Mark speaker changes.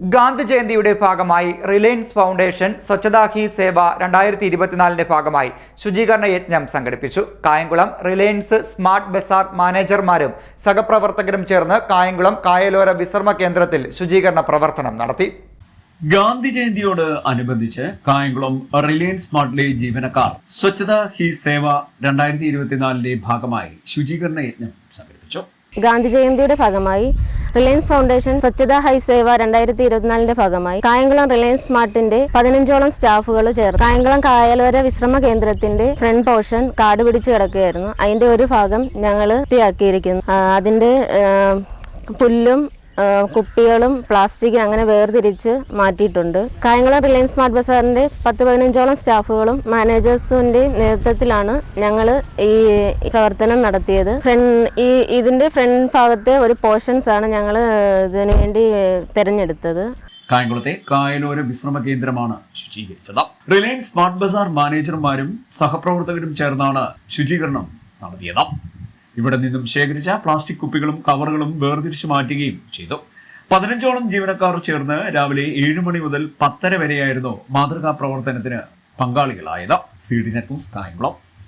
Speaker 1: ഗാന്ധി ജയന്തിയുടെ ഭാഗമായി Reliance Foundation Swachhata Hi Seva രണ്ടായിരത്തി ഇരുപത്തിനാലിന്റെ ഭാഗമായി ശുചീകരണ യജ്ഞം സംഘടിപ്പിച്ചു. കായംകുളം റിലയൻസ് സ്മാർട്ട് ബസാർ മാനേജർമാരും സഹപ്രവർത്തകരും ചേർന്ന് കായംകുളം കായലോര വിശ്രമ കേന്ദ്രത്തിൽ ശുചീകരണ പ്രവർത്തനം നടത്തി.
Speaker 2: ഗാന്ധി ജയന്തിയോട് അനുബന്ധിച്ച് കായംകുളം റിലയൻസ് സ്മാർട്ടിലെ ജീവനക്കാർ സ്വച്ഛതാ ഹി സേവ രണ്ടായിരത്തി ഇരുപത്തിനാലിന്റെ ഭാഗമായി ശുചീകരണ യജ്ഞം സംഘടിപ്പിച്ചു.
Speaker 3: ഗാന്ധി ജയന്തിയുടെ ഭാഗമായി റിലയൻസ് ഫൗണ്ടേഷൻ സ്വച്ഛതാ ഹൈ സേവ രണ്ടായിരത്തി ഇരുപത്തിനാലിന്റെ ഭാഗമായി കായംകുളം റിലയൻസ് സ്മാർട്ടിന്റെ പതിനഞ്ചോളം സ്റ്റാഫുകൾ ചേർന്ന്. കായംകുളം കായലോര വിശ്രമ കേന്ദ്രത്തിന്റെ ഫ്രണ്ട് പോർഷൻ കാട് പിടിച്ചു കിടക്കുകയായിരുന്നു. അതിന്റെ ഒരു ഭാഗം ഞങ്ങൾ വൃത്തിയാക്കിയിരിക്കുന്നു. അതിന്റെ പുല്ലും കുപ്പികളും പ്ലാസ്റ്റിക് അങ്ങനെ വേർതിരിച്ച് മാറ്റിയിട്ടുണ്ട്. കായംകുളം റിലയൻസ് സ്മാർട്ട് ബസാറിന്റെ പത്ത് പതിനഞ്ചോളം സ്റ്റാഫുകളും മാനേജേഴ്സിന്റെയും നേതൃത്വത്തിലാണ് ഞങ്ങൾ ഈ പ്രവർത്തനം നടത്തിയത്. ഈ ഇതിന്റെ ഫ്രണ്ട് ഭാഗത്തെ ഒരു പോർഷൻസ് ആണ് ഞങ്ങൾ ഇതിനു വേണ്ടി തിരഞ്ഞെടുത്തത്.
Speaker 2: കായംകുളത്തെ കായലോര വിശ്രമ കേന്ദ്രമാണ് ശുചീകരിച്ചത്. റിലയൻസ് സ്മാർട്ട് ബസാർ മാനേജർമാരും സഹപ്രവർത്തകരും ചേർന്നാണ് ശുചീകരണം നടത്തിയത്. ഇവിടെ നിന്നും ശേഖരിച്ച പ്ലാസ്റ്റിക് കുപ്പികളും കവറുകളും വേർതിരിച്ചു മാറ്റുകയും ചെയ്തു. പതിനഞ്ചോളം ജീവനക്കാർ ചേർന്ന് രാവിലെ ഏഴ് മണി മുതൽ പത്തര വരെയായിരുന്നു മാതൃകാ പ്രവർത്തനത്തിന് പങ്കാളികളായത്. C D net news Kayamkulam